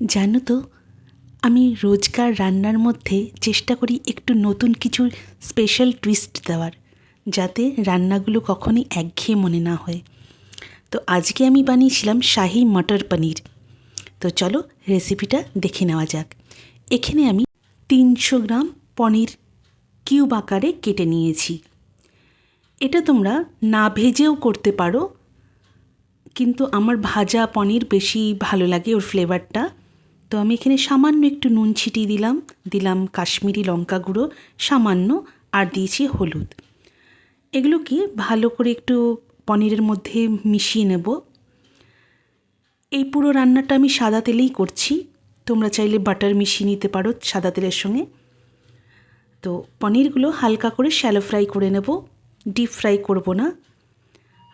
জানো তো, আমি রোজকার রান্নার মধ্যে চেষ্টা করি একটু নতুন কিছু স্পেশাল টুইস্ট দেওয়ার, যাতে রান্নাগুলো কখনই একঘেয়ে মনে না হয়। তো আজকে আমি বানিয়েছিলাম শাহি মটর পনির। তো চলো রেসিপিটা দেখে নেওয়া যাক। এখানে আমি তিনশো গ্রাম পনির কিউব আকারে কেটে নিয়েছি। এটা তোমরা না ভেজেও করতে পারো, কিন্তু আমার ভাজা পনির বেশি ভালো লাগে ওর ফ্লেভারটা তো আমি এখানে সামান্য একটু নুন ছিটিয়ে দিলাম। দিলাম কাশ্মীরি লঙ্কা গুঁড়ো, সামান্য, আর দিয়েছি হলুদ। এগুলোকে ভালো করে একটু পনিরের মধ্যে মিশিয়ে নেব। এই পুরো রান্নাটা আমি সাদা তেলেই করছি। তোমরা চাইলে বাটার মিশিয়ে নিতে পারো সাদা তেলের সঙ্গে। তো পনিরগুলো হালকা করে শ্যালো ফ্রাই করে নেব। ডিপ ফ্রাই করব না।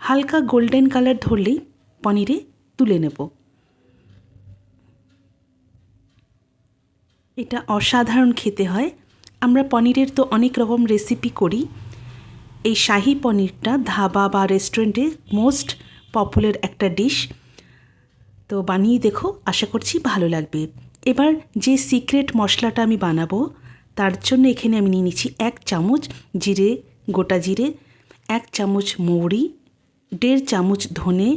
হালকা গোল্ডেন কালার ধরলেই পনিরে তুলে নেব। এটা অসাধারণ খেতে হয়। আমরা পনিরের তো অনেক রকম রেসিপি করি। এই শাহি পনিরটা ধাবা বা রেস্টুরেন্টে মোস্ট পপুলার একটা ডিশ তো বানিয়ে দেখো, আশা করছি ভালো লাগবে। এবার যে সিক্রেট মশলাটা আমি বানাবো, তার জন্য এখানে আমি নিয়ে নিচ্ছি এক চামচ জিরে, গোটা জিরে, এক চামচ মৌরি, দেড় চামচ ধনে,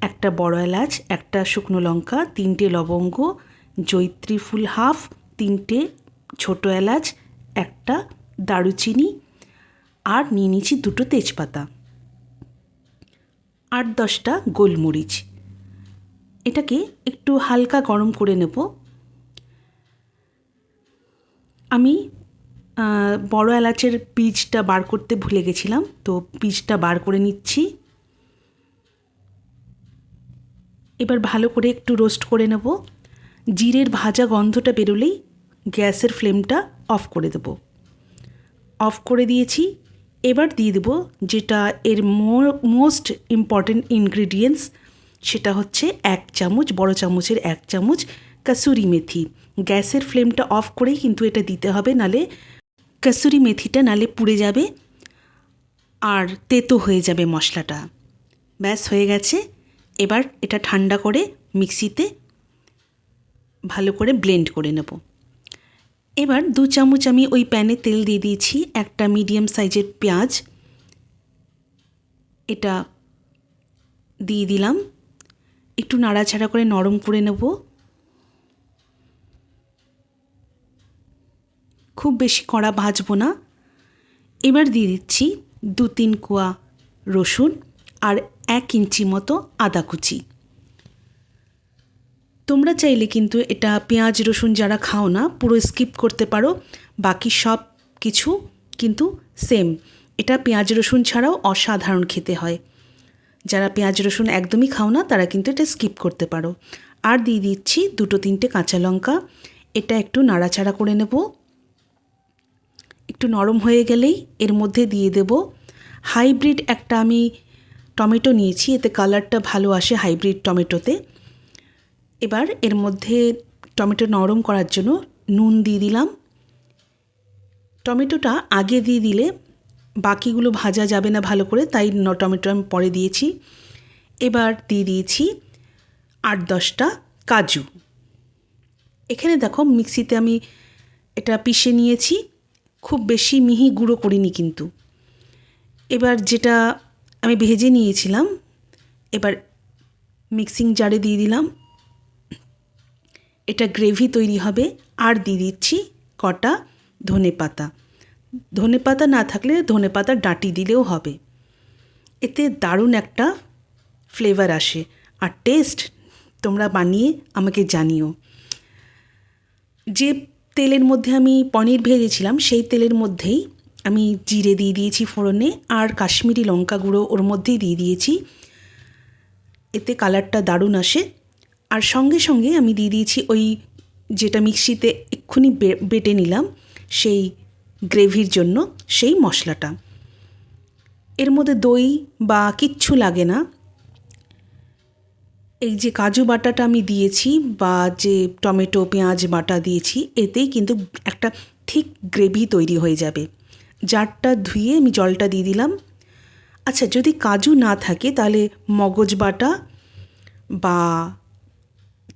একটা বড় এলাচ, একটা শুকনো লঙ্কা, তিনটে লবঙ্গ জৈত্রী ফুল হাফ, তিনটে ছোটো এলাচ, একটা দারুচিনি আর নিয়ে নিচ্ছি দুটো তেজপাতা। আট দশটা গোলমরিচ। এটাকে একটু হালকা গরম করে নেব। আমি বড় এলাচের বীজটা বার করতে ভুলে গেছিলাম, তো বীজটা বার করে নিচ্ছি। এবার ভালো করে একটু রোস্ট করে নেব। জিরের ভাজা গন্ধটা বেরোলেই গ্যাসের ফ্লেমটা অফ করে দেব। অফ করে দিয়েছি। এবার দিয়ে দেবো যেটা এর মোস্ট ইম্পর্টেন্ট ইনগ্রিডিয়েন্টস, সেটা হচ্ছে এক চামচ, বড় চামচের এক চামচ কাসুরি মেথি। গ্যাসের ফ্লেমটা অফ করেই কিন্তু এটা দিতে হবে, নালে কাসুরি মেথিটা নালে পুড়ে যাবে আর তেতো হয়ে যাবে মশলাটা। ব্যাস হয়ে গেছে। এবার এটা ঠান্ডা করে মিক্সিতে ভালো করে ব্লেন্ড করে নেব। এবার দু চামচ আমি ওই প্যানে তেল দিয়ে দিয়েছি, একটা মিডিয়াম সাইজের পেঁয়াজ। এটা দিয়ে দিলাম। একটু নাড়াচাড়া করে নরম করে নেব। খুব বেশি কড়া ভাজবো না। এবার দিয়ে দিচ্ছি দু তিন কোয়া রসুন আর এক ইঞ্চি মতো আদা কুচি। তোমরা চাইলে কিন্তু এটা পেঁয়াজ, রসুন যারা খাও না, পুরো স্কিপ করতে পারো। বাকি সব কিছু কিন্তু সেম এটা পেঁয়াজ, রসুন ছাড়াও অসাধারণ খেতে হয়। যারা পেঁয়াজ, রসুন একদমই খাও না, তারা কিন্তু এটা স্কিপ করতে পারো। আর দিয়ে দিচ্ছি দুটো তিনটে কাঁচা লঙ্কা। এটা একটু নাড়াচাড়া করে নেব। একটু নরম হয়ে গেলেই এর মধ্যে দিয়ে দেব। হাইব্রিড একটা আমি টমেটো নিয়েছি, এতে কালারটা ভালো আসে হাইব্রিড টমেটোতে। এবার এর মধ্যে টমেটো নরম করার জন্য নুন দিয়ে দিলাম। টমেটোটা আগে দিয়ে দিলে বাকিগুলো ভাজা যাবে না ভালো করে, তাই ন টমেটো আমি পরে দিয়েছি। এবার দিয়ে দিয়েছি আট দশটা কাজু। এখানে দেখো মিক্সিতে আমি এটা পিষে নিয়েছি, খুব বেশি মিহি গুঁড়ো করিনি কিন্তু। এবার যেটা আমি ভেজে নিয়েছিলাম, এবার মিক্সিং জারে দিয়ে দিলাম। এটা গ্রেভি তৈরি হবে। আর দিয়ে দিচ্ছি কটা ধনে পাতা। ধনে পাতা না থাকলে ধনে পাতার ডাঁটি দিলেও হবে। এতে দারুণ একটা ফ্লেভার আসে। আর টেস্ট তোমরা বানিয়ে আমাকে জানিও। যে তেলের মধ্যে আমি পনির ভেজেছিলাম, সেই তেলের মধ্যেই আমি জিরে দিয়ে দিয়েছি ফোড়নে আর কাশ্মীরি লঙ্কা গুঁড়ো ওর মধ্যেই দিয়ে দিয়েছি। এতে কালারটা দারুণ আসে। আর সঙ্গে সঙ্গে আমি দিয়ে দিয়েছি ওই যেটা মিক্সিতে এক্ষুনি বেটে নিলাম, সেই গ্রেভির জন্য সেই মশলাটা। এর মধ্যে দই বা কিচ্ছু লাগে না। এই যে কাজু বাটাটা আমি দিয়েছি বা যে টমেটো, পেঁয়াজ বাটা দিয়েছি, এতেই কিন্তু একটা ঠিক গ্রেভি তৈরি হয়ে যাবে। জারটা ধুয়ে আমি জলটা দিয়ে দিলাম। আচ্ছা যদি কাজু না থাকে তাহলে মগজ বাটা বা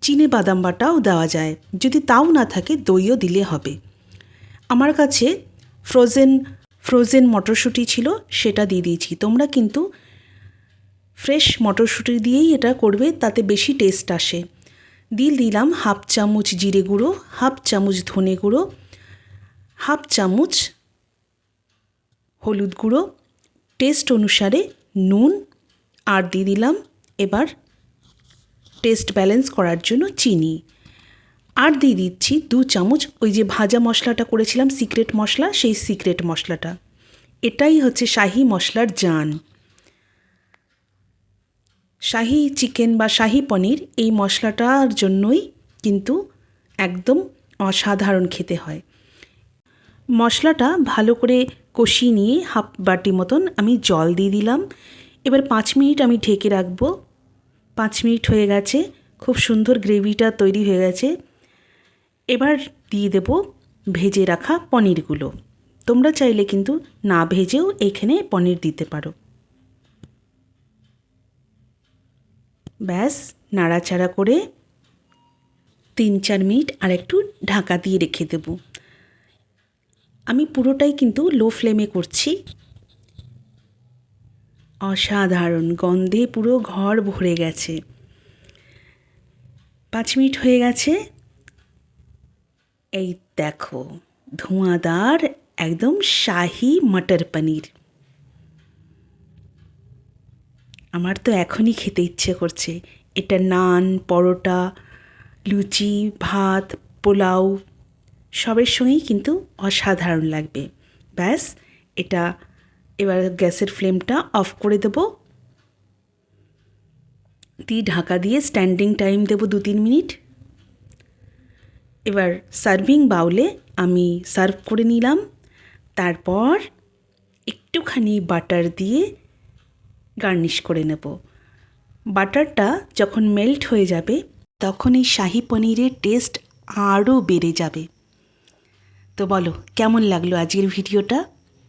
চিনে বাদাম বাটাও দেওয়া যায়। যদি তাও না থাকে, দইও দিলে হবে। আমার কাছে ফ্রোজেন ফ্রোজেন মটরশুঁটি ছিল, সেটা দিয়ে দিয়েছি। তোমরা কিন্তু ফ্রেশ মটরশুঁটি দিয়েই এটা করবে, তাতে বেশি টেস্ট আসে। দিয়ে দিলাম হাফ চামচ জিরে গুঁড়ো, হাফ চামচ ধনে গুঁড়ো, হাফ চামচ হলুদ গুঁড়ো। টেস্ট অনুসারে নুন, আর দিয়ে দিলাম এবার টেস্ট ব্যালেন্স করার জন্য চিনি। আর দিয়ে দিচ্ছি দু চামচ ওই যে ভাজা মশলাটা করেছিলাম সিক্রেট মশলা, সেই সিক্রেট মশলাটা। এটাই হচ্ছে শাহি মশলার জান। শাহি চিকেন বা শাহি পনির, এই মশলাটার জন্যই কিন্তু একদম অসাধারণ খেতে হয়। মশলাটা ভালো করে কষিয়ে নিয়ে হাফ বাটি মতন আমি জল দিয়ে দিলাম। এবার পাঁচ মিনিট আমি ঢেকে রাখব। পাঁচ মিনিট হয়ে গেছে, খুব সুন্দর গ্রেভিটা তৈরি হয়ে গেছে। এবার দিয়ে দেব ভেজে রাখা পনিরগুলো। তোমরা চাইলে কিন্তু না ভেজেও এখানে পনির দিতে পারো। ব্যাস, নাড়াচাড়া করে তিন চার মিনিট আর একটু ঢাকা দিয়ে রেখে দেব। আমি পুরোটাই কিন্তু লো ফ্লেমে করছি। অসাধারণ গন্ধে পুরো ঘর ভরে গেছে। পাঁচ মিনিট হয়ে গেছে। এই দেখো, ধোঁয়াদার একদম শাহি মটর পনির। আমার তো এখনই খেতে ইচ্ছে করছে। এটা নান, পরোটা, লুচি, ভাত, পোলাও, সবের সঙ্গেই কিন্তু অসাধারণ লাগবে। ব্যাস, এটা এবার গ্যাসের ফ্লেমটা অফ করে দেব। দিয়ে ঢাকা দিয়ে স্ট্যান্ডিং টাইম দেব দু তিন মিনিট। এবার সার্ভিং বাউলে আমি সার্ভ করে নিলাম। তারপর একটুখানি বাটার দিয়ে গার্নিশ করে নেব। বাটারটা যখন মেল্ট হয়ে যাবে, তখন এই শাহি পনিরের টেস্ট আরও বেড়ে যাবে। তো বলো, কেমন লাগল আজকের ভিডিওটা?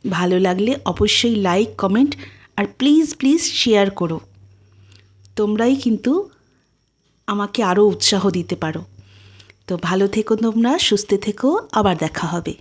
ভালো লাগলে অবশ্যই লাইক কমেন্ট আর প্লিজ প্লিজ শেয়ার করো। তোমরাই কিন্তু আমাকে আরও উৎসাহ দিতে পারো। তো ভালো থেকো তোমরা, সুস্থ থেকো, আবার দেখা হবে।